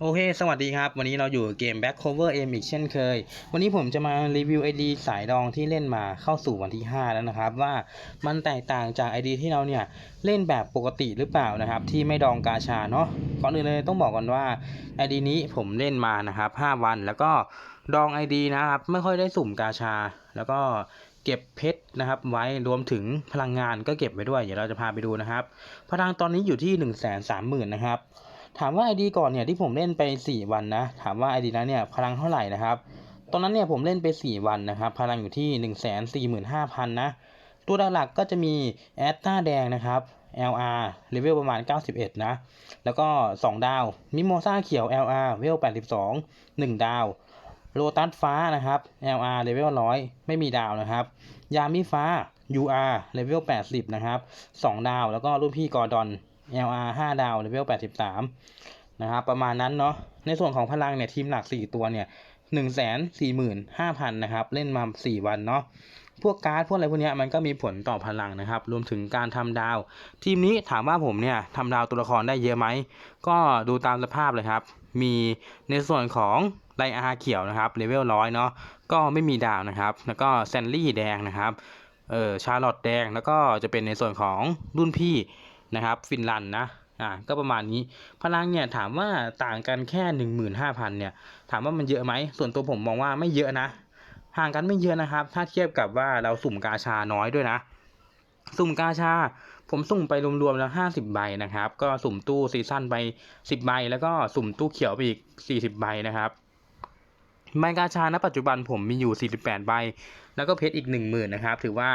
โอเค สวัสดีครับ วันนี้เราอยู่เกม Back Cover M อีกเช่นเคย วันนี้ผมจะมารีวิว ID สายรองที่เล่นมาเข้าสู่วันที่ 5 แล้วนะครับ ว่ามันแตกต่างจาก ID ที่เราเนี่ยเล่นแบบปกติหรือเปล่านะครับ ที่ไม่ดองกาชาเนาะก่อนอื่นเลยต้องบอกก่อนว่า ID นี้ผมเล่นมานะครับ 5 วันแล้วก็ดอง ID นะครับ ไม่ค่อยได้สุ่มกาชา แล้วก็เก็บเพชรนะครับไว้รวมถึงพลังงานก็เก็บไว้ด้วย เดี๋ยวเราจะพาไปดูนะครับพลังตอนนี้อยู่ที่ 1 3 0 0 0 0นะครับ ถามว่า ID ก่อนเนี่ยที่ผมเล่นไป 4 วันนะ ถามว่า ID นั้นเนี่ยพลังเท่าไหร่นะครับ ตอนนั้นเนี่ยผมเล่นไป 4 วันนะครับ พลังอยู่ที่ 1 4 5 0 0 0 นะ ตัวหลักๆก็จะมีแอตตาแดงนะครับ LR เลเวลประมาณ 91 นะ แล้วก็ 2 ดาว มิโมซาเขียว LR เลเวล 82 1 ดาว โลตัสฟ้านะครับ LR เลเวล 100 ไม่มีดาวนะครับ ยามิฟ้า UR เลเวล 80 นะครับ 2 ดาว แล้วก็รุ่นพี่กอร์ดอน LR 5 ดาวเลเวล83 นะครับ ประมาณนั้นเนาะ ในส่วนของพลังเนี่ย ทีมหลัก 4 ตัวเนี่ย145,000 นะครับ เล่นมา 4 วันเนาะ พวกการ์ดพวกอะไรพวกเนี้ยมันก็มีผลต่อพลังนะครับ รวมถึงการทำดาว ทีมนี้ถามว่าผมเนี่ยทำดาวตัวละครได้เยอะไหม ก็ดูตามสภาพเลยครับ มีในส่วนของไลอาเขียวนะครับเลเวลร้อยเนาะ ก็ไม่มีดาวนะครับ แล้วก็แซนลี่แดงนะครับ เออชาร์ลอตแดง แล้วก็จะเป็นในส่วนของรุ่นพี่ นะครับ ฟินแลนด์นะอ่าก็ประมาณนี้พลังเนี่ยถามว่าต่างกันแค่ 15,000เนี่ยถามว่ามันเยอะไหมส่วนตัวผมมองว่าไม่เยอะนะ ห่างกันไม่เยอะนะครับ ถ้าเทียบกับว่าเราสุ่มกาชาน้อยด้วยนะ สุ่มกาชา ผมสุ่มไปรวมๆแล้ว 50 ใบนะครับ ก็สุ่มตู้ซีซั่นไป 10 ใบ แล้วก็สุ่มตู้เขียวไปอีก 40 ใบนะครับ ใบกาชาณปัจจุบันผมมีอยู่ 48 ใบ แล้วก็เพชรอีก 10,000นะครับ ถือว่า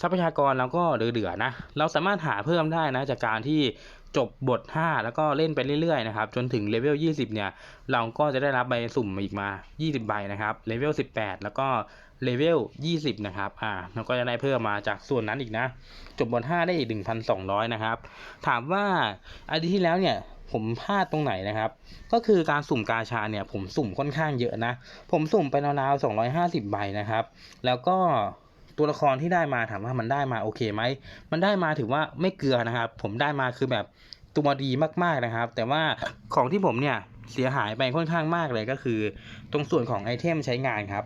ทรัพยากรเราก็เหลือๆนะ เราสามารถหาเพิ่มได้นะ จากการที่จบบท 5 แล้วก็เล่นไปเรื่อยๆนะครับ จนถึงเลเวล 20 เนี่ย เราก็จะได้รับใบสุ่มอีกมา 20 ใบนะครับ เลเวล 18 แล้วก็เลเวล 20 นะครับ อ่า เราก็จะได้เพิ่มมาจากส่วนนั้นอีกนะ จบบท 5 ได้อีก 1,200 นะครับ ถามว่าอาทิตย์ที่แล้วเนี่ย ผมพลาดตรงไหนนะครับ ก็คือการสุ่มกาชาเนี่ย ผมสุ่มค่อนข้างเยอะนะ ผมสุ่มไปราวๆ250 ใบนะครับ แล้วก็ตัวละครที่ได้มาถามว่ามันได้มาโอเคไหม มันได้มาถือว่าไม่เกลือนะครับ ผมได้มาคือแบบตัวดีมากๆนะครับ แต่ว่าของที่ผมเนี่ย เสียหายไปค่อนข้างมากเลยก็คือ ตรงส่วนของไอเทมใช้งานครับ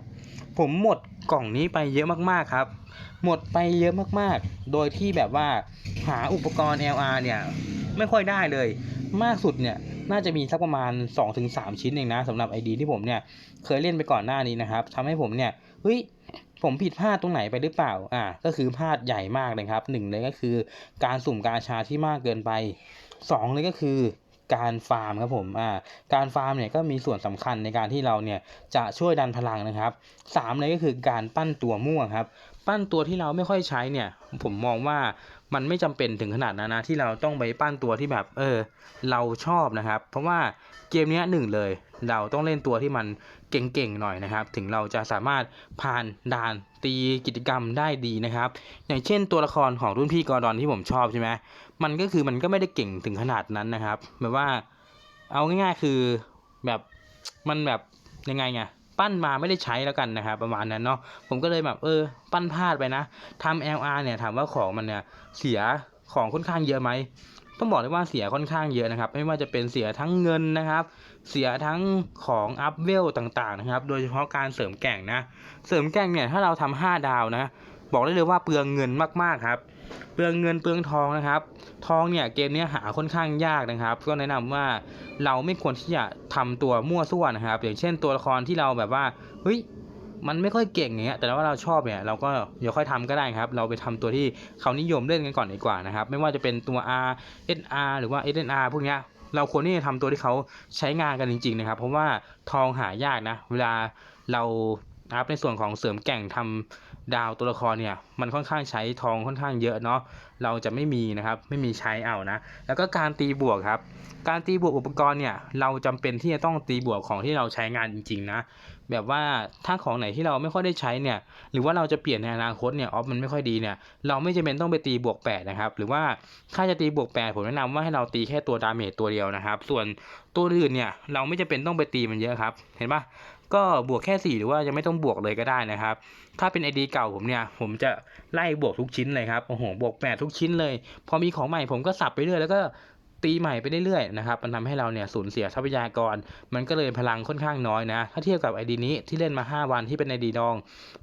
ผมหมดกล่องนี้ไปเยอะมากๆครับ หมดไปเยอะมากๆ โดยที่แบบว่าหาอุปกรณ์ LR เนี่ยไม่ค่อยได้เลย มากสุดเนี่ยน่าจะมีสักประมาณ 2-3 ชิ้นเองนะสำหรับ ID ที่ผมเนี่ยเคยเล่นไปก่อนหน้านี้นะครับทำให้ผมเนี่ยเฮ้ยผมผิดพลาดตรงไหนไปหรือเปล่า อ่า ก็คือพลาดใหญ่มากเลยครับหนึ่งเลยก็คือการสุ่มกาชาที่มากเกินไปสองเลยก็คือ การฟาร์มครับผมอ่าการฟาร์มเนี่ยก็มีส่วนสำคัญในการที่เราเนี่ยจะช่วยดันพลังนะครับสามเลยก็คือการปั้นตัวม่วงครับ ปั้นตัวที่เราไม่ค่อยใช้เนี่ย ผมมองว่ามันไม่จำเป็นถึงขนาดนั้นนะที่เราต้องไปปั้นตัวที่แบบเออเราชอบนะครับ เพราะว่าเกมนี้หนึ่งเลย เราต้องเล่นตัวที่มันเก่งๆหน่อยนะครับ ถึงเราจะสามารถผ่านด่านตีกิจกรรมได้ดีนะครับ อย่างเช่นตัวละครของรุ่นพี่กอร์ดอนที่ผมชอบใช่ไหม มันก็คือมันก็ไม่ได้เก่งถึงขนาดนั้นนะครับ แบบว่าเอาง่ายๆคือแบบมันแบบยังไงไงปั้นมาไม่ได้ใช้แล้วกันนะครับประมาณนั้นเนาะผมก็เลยแบบเออ ปั้นพลาดไปนะทำ LR เนี่ยถามว่าของมันเนี่ยเสียของค่อนข้างเยอะไหมต้องบอกเลยว่าเสียค่อนข้างเยอะนะครับ ไม่ว่าจะเป็นเสียทั้งเงินนะครับ เสียทั้งของอัพเวลต่างๆนะครับ โดยเฉพาะการเสริมแก่งนะ เสริมแก่งเนี่ยถ้าเราทำ5ดาวนะ บอกได้เลยว่าเปลืองเงินมากๆครับ เปลืองเงินเปลืองทองนะครับ ทองเนี่ยเกมนี้หาค่อนข้างยากนะครับ ก็แนะนำว่าเราไม่ควรที่จะทำตัวมั่วซั่วนะครับ อย่างเช่นตัวละครที่เราแบบว่าเฮ้ยมันไม่ค่อยเก่งอย่างเงี้ย แต่ว่าเราชอบเนี่ยเราก็เดี๋ยวค่อยทำก็ได้ครับ เราไปทำตัวที่เขานิยมเล่นกันก่อนดีกว่านะครับ ไม่ว่าจะเป็นตัว R SR หรือว่า SNR พวกเนี้ยเราควรที่จะทำตัวที่เขาใช้งานกันจริง ๆ นะครับ เพราะว่าทองหายากนะ เวลาเรา นะครับในส่วนของเสริมแก่งทำดาวตัวละครเนี่ยมันค่อนข้างใช้ทองค่อนข้างเยอะเนาะเราจะไม่มีนะครับไม่มีใช้เอานะ แล้วก็การตีบวกครับ การตีบวกอุปกรณ์เนี่ยเราจำเป็นที่จะต้องตีบวกของที่เราใช้งานจริงๆนะแบบว่าถ้าของไหนที่เราไม่ค่อยได้ใช้เนี่ยหรือว่าเราจะเปลี่ยนในอนาคตเนี่ยออฟมันไม่ค่อยดีเนี่ยเราไม่จำเป็นต้องไปตีบวก8นะครับหรือว่าถ้าจะตีบวก8ผมแนะนำว่าให้เราตีแค่ตัวดาเมจตัวเดียวนะครับ ส่วนตัวอื่นเนี่ยเราไม่จำเป็นต้องไปตีมันเยอะครับ เห็นปะ ก็บวกแค่ 4 หรือว่าจะไม่ต้องบวกเลยก็ได้นะครับ ถ้าเป็น ID เก่าผมเนี่ย ผมจะไล่บวกทุกชิ้นเลยครับโอ้โหบวก8ทุกชิ้นเลย พอมีของใหม่ผมก็สับไปเรื่อยแล้วก็ตีใหม่ไปเรื่อยๆนะครับ มันทำให้เราเนี่ยสูญเสียทรัพยากร มันก็เลยพลังค่อนข้างน้อยนะ ถ้าเทียบกับไอดีนี้ที่เล่นมา 5 วันที่เป็นไอดีดอง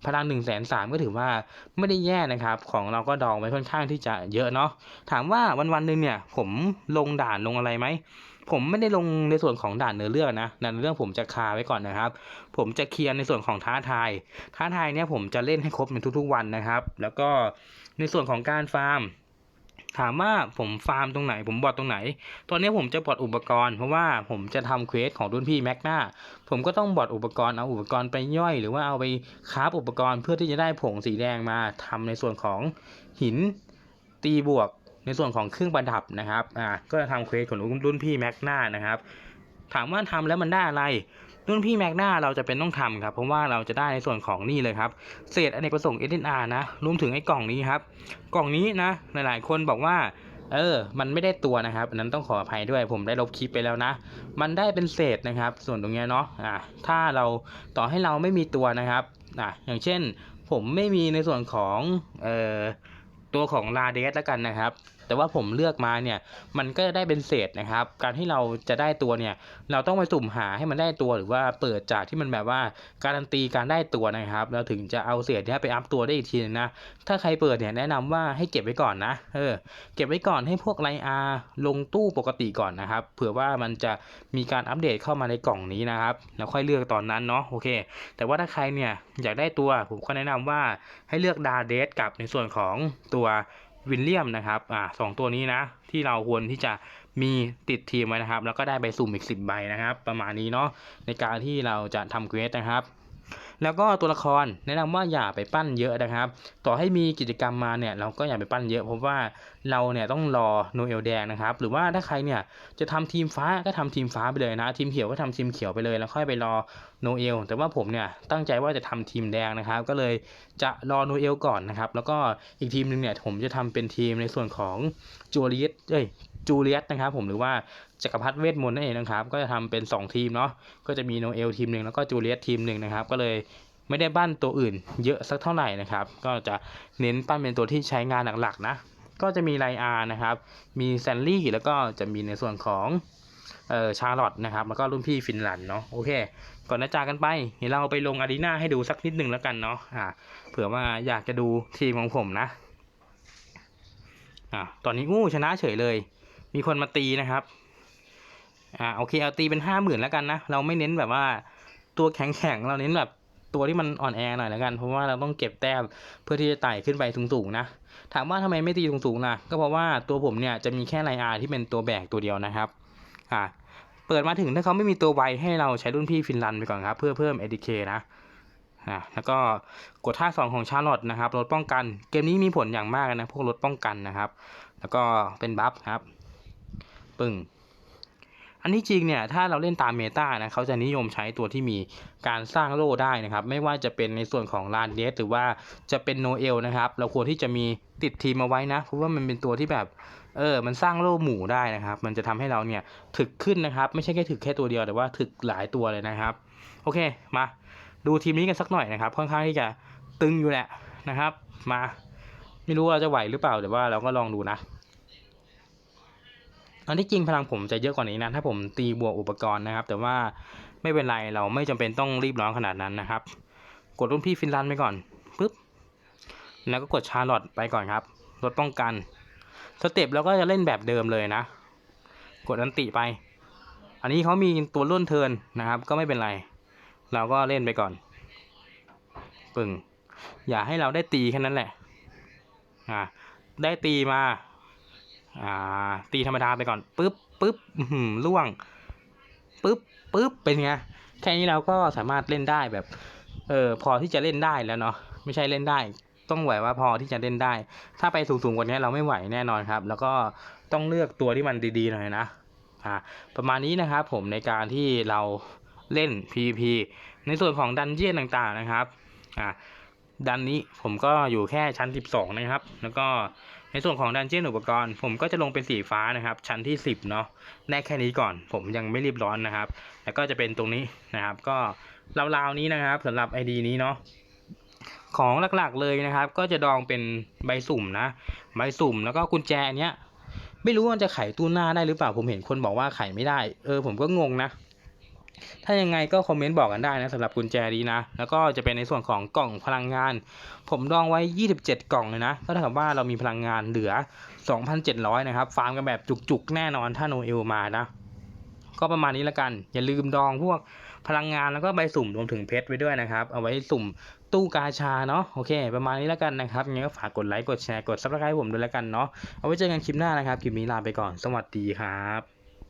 พลัง1นึ่งแสนสามก็ถือว่าไม่ได้แย่นะครับ ของเราก็ดองไว้ค่อนข้างที่จะเยอะเนาะ ถามว่าวันๆหนึ่งเนี่ยผมลงด่านลงอะไรไหม ผมไม่ได้ลงในส่วนของด่านเนื้อเรื่องนะด่านเนื้อเรื่องผมจะคาไว้ก่อนนะครับ ผมจะเคลียร์ในส่วนของท้าทาย ท้าทายเนี่ยผมจะเล่นให้ครบในทุกๆวันนะครับ แล้วก็ในส่วนของการฟาร์ม ถามว่าผมฟาร์มตรงไหน ผมบอดตรงไหน ตอนนี้ผมจะบอดอุปกรณ์เพราะว่าผมจะทำเควสของรุ่นพี่แม็กนาผมก็ต้องบอดอุปกรณ์เอาอุปกรณ์ไปย่อย หรือว่าเอาไปคราฟอุปกรณ์เพื่อที่จะได้ผงสีแดงมาทำในส่วนของหินตีบวก ในส่วนของเครื่องประดับนะครับอ่าก็จะทำเควสของรุ่นพี่แม็กนานะครับถามว่าทำแล้วมันได้อะไร รุ่นพี่แม็กนาเราจะเป็นต้องทำครับ เพราะว่าเราจะได้ในส่วนของนี่เลยครับ เศษอเนกประสงค์ SNR นะ รวมถึงไอ้กล่องนี้ครับ กล่องนี้นะ หลายๆ คนบอกว่า เออ มันไม่ได้ตัวนะครับอันนั้นต้องขออภัยด้วย ผมได้ลบคลิปไปแล้วนะ มันได้เป็นเศษนะครับ ส่วนตรงเนี้ยเนาะ อ่า ถ้าเราต่อให้เราไม่มีตัวนะครับ อ่า อย่างเช่น ผมไม่มีในส่วนของ เอ่อ ตัวของลาเดสแล้วกันนะครับ แต่ว่าผมเลือกมาเนี่ยมันก็จะได้เป็นเศษนะครับ การที่เราจะได้ตัวเนี่ยเราต้องไปสุ่มหาให้มันได้ตัวหรือว่าเปิดจากที่มันแบบว่าการันตีการได้ตัวนะครับ เราถึงจะเอาเศษเนี้ยไปอัพตัวได้อีกทีนึงนะถ้าใครเปิดเนี่ยแนะนำว่าให้เก็บไว้ก่อนนะเออเก็บไว้ก่อนให้พวกไลอาลงตู้ปกติก่อนนะครับเผื่อว่ามันจะมีการอัปเดตเข้ามาในกล่องนี้นะครับแล้วค่อยเลือกตอนนั้นเนาะโอเค แต่ว่าถ้าใครเนี่ยอยากได้ตัวผมก็แนะนำว่าให้เลือกดาเดสกับในส่วนของตัว วินเลียมนะครับอ่าสองตัวนี้นะ ที่เราควรที่จะมีติดทีมไว้นะครับ แล้วก็ได้ใบสุ่มอีก 10 ใบนะครับ ประมาณนี้เนาะในการที่เราจะทำเกรดนะครับ แล้วก็ตัวละครแนะนำว่าอย่าไปปั้นเยอะนะครับ ต่อให้มีกิจกรรมมาเนี่ยเราก็อย่าไปปั้นเยอะเพราะว่าเราเนี่ยต้องรอโนเอลแดงนะครับ หรือว่าถ้าใครเนี่ยจะทำทีมฟ้าก็ทำทีมฟ้าไปเลยนะ ทีมเขียวก็ทำทีมเขียวไปเลย แล้วค่อยไปรอโนเอล แต่ว่าผมเนี่ยตั้งใจว่าจะทำทีมแดงนะครับ ก็เลยจะรอโนเอลก่อนนะครับ แล้วก็อีกทีมหนึงเนี่ยผมจะทำเป็นทีมในส่วนของจูเลียตเอ้ย จูเลียตนะครับผมหรือว่าจักรพรรดิเวทมนต์นั่นเองนะครับ ก็จะทำเป็นสองทีมเนาะก็จะมีโนเอลทีมหนึ่งแล้วก็จูเลียตทีมหนึ่งนะครับ ก็เลยไม่ได้ปั้นตัวอื่นเยอะสักเท่าไหร่นะครับ ก็จะเน้นปั้นเป็นตัวที่ใช้งานหลักๆนะ ก็จะมีไลอาร์นะครับ มีแซนลี่แล้วก็จะมีในส่วนของเอ่อชาร์ลอตนะครับ แล้วก็รุ่นพี่ฟินแลนด์เนาะโอเค ก่อนจะจากกันไปเดี๋ยวเราไปลงอารีนาให้ดูสักนิดหนึ่งแล้วกันเนาะอ่าเผื่อว่าอยากจะดูทีมของผมนะอ่าตอนนี้อู้ชนะเฉยเลย มีคนมาตีนะครับ อ่าโอเคเอาตีเป็นห้าหมื่นแล้วกันนะ เราไม่เน้นแบบว่าตัวแข็งๆเราเน้นแบบตัวที่มันอ่อนแอหน่อยแล้วกัน เพราะว่าเราต้องเก็บแต้มเพื่อที่จะไต่ขึ้นไปสูงๆนะ ถามว่าทำไมไม่ตีสูงๆนะก็เพราะว่าตัวผมเนี่ยจะมีแค่ไลอาร์ที่เป็นตัวแบกตัวเดียวนะครับอ่าเปิดมาถึงถ้าเขาไม่มีตัวไวให้เราใช้รุ่นพี่ฟินแลนด์ไปก่อนครับ เพื่อเพิ่ม ADK นะอ่าแล้วก็กดท่าสองของชาร์ลอตนะครับลดป้องกัน เกมนี้มีผลอย่างมากนะ พวกลดป้องกันนะครับ แล้วก็เป็นบัฟครับ ปึ้งอันที่จริงเนี่ยถ้าเราเล่นตามเมตานะเขาจะนิยมใช้ตัวที่มีการสร้างโล่ได้นะครับ ไม่ว่าจะเป็นในส่วนของลานเดสหรือว่าจะเป็นโนเอลนะครับเราควรที่จะมีติดทีมเอาไว้นะเพราะว่ามันเป็นตัวที่แบบเออมันสร้างโล่หมู่ได้นะครับ มันจะทำให้เราเนี่ยถึกขึ้นนะครับ ไม่ใช่แค่ถึกแค่ตัวเดียวแต่ว่าถึกหลายตัวเลยนะครับ โอเคมาดูทีมนี้กันสักหน่อยนะครับ ค่อนข้างที่จะตึงอยู่แหละนะครับ มาไม่รู้ว่าจะไหวหรือเปล่าแต่ว่าเราก็ลองดูนะ อันที่จริงพลังผมจะเยอะกว่านี้นะถ้าผมตีบวกอุปกรณ์นะครับ แต่ว่าไม่เป็นไรเราไม่จำเป็นต้องรีบร้อนขนาดนั้นนะครับ กดรุ่นพี่ฟินแลนด์ไปก่อนปุ๊บแล้วก็กดชาร์ลอตไปก่อนครับลดป้องกันสเต็ปเราก็จะเล่นแบบเดิมเลยนะ กดอันติไป อันนี้เขามีตัวรุ่นเทินนะครับ ก็ไม่เป็นไร เราก็เล่นไปก่อนปึ่งอย่าให้เราได้ตีแค่นั้นแหละอ่าได้ตีมา อ่า ตีธรรมดาไปก่อนปึ๊บปึ๊บหือล่วงปึ๊บปึ๊บเป็นไงแค่นี้เราก็สามารถเล่นได้แบบ เออพอที่จะเล่นได้แล้วเนาะไม่ใช่เล่นได้ ต้องไหวว่าพอที่จะเล่นได้ ถ้าไปสูงๆกว่านี้เราไม่ไหวแน่นอนครับ แล้วก็ต้องเลือกตัวที่มันดีๆหน่อยนะอ่าประมาณนี้นะครับผมในการที่เราเล่น PVP ในส่วนของดันเจี้ยนต่างๆนะครับอ่าดันนี้ผมก็อยู่แค่ชั้น 12 นะครับ แล้วก็ ในส่วนของดันเจี้ยนอุปกรณ์ ผมก็จะลงเป็นสีฟ้านะครับ ชั้นที่ 10เนาะได้แค่นี้ก่อน ผมยังไม่รีบร้อนนะครับ แล้วก็จะเป็นตรงนี้นะครับ ก็ราวๆนี้นะครับสำหรับ ID นี้เนาะของหลักๆเลยนะครับ ก็จะดองเป็นใบสุ่มนะใบสุ่มแล้วก็กุญแจอันเนี้ยไม่รู้ว่าจะไขตู้หน้าได้หรือเปล่าผมเห็นคนบอกว่าไขไม่ได้ เออผมก็งงนะ ถ้ายังไงก็คอมเมนต์บอกกันได้นะสำหรับกุญแจนี้นะ แล้วก็จะเป็นในส่วนของกล่องพลังงาน ผมดองไว้ 27 กล่องเลยนะ ก็เท่ากับว่าเรามีพลังงานเหลือ 2,700 นะครับ ฟาร์มกันแบบจุกๆ แน่นอนถ้าโนเอลมานะ ก็ประมาณนี้ละกัน อย่าลืมดองพวกพลังงานแล้วก็ใบสุ่มรวมถึงเพชรไว้ด้วยนะครับ เอาไว้สุ่มตู้กาชาเนาะโอเค ประมาณนี้และกันนะครับยังไงก็ฝากกดไลค์กดแชร์กดซับสไครต์ผมด้วยและกันเนาะเอาไว้เจอกันคลิปหน้านะครับ คลิปนี้ลาไปก่อน สวัสดีครับ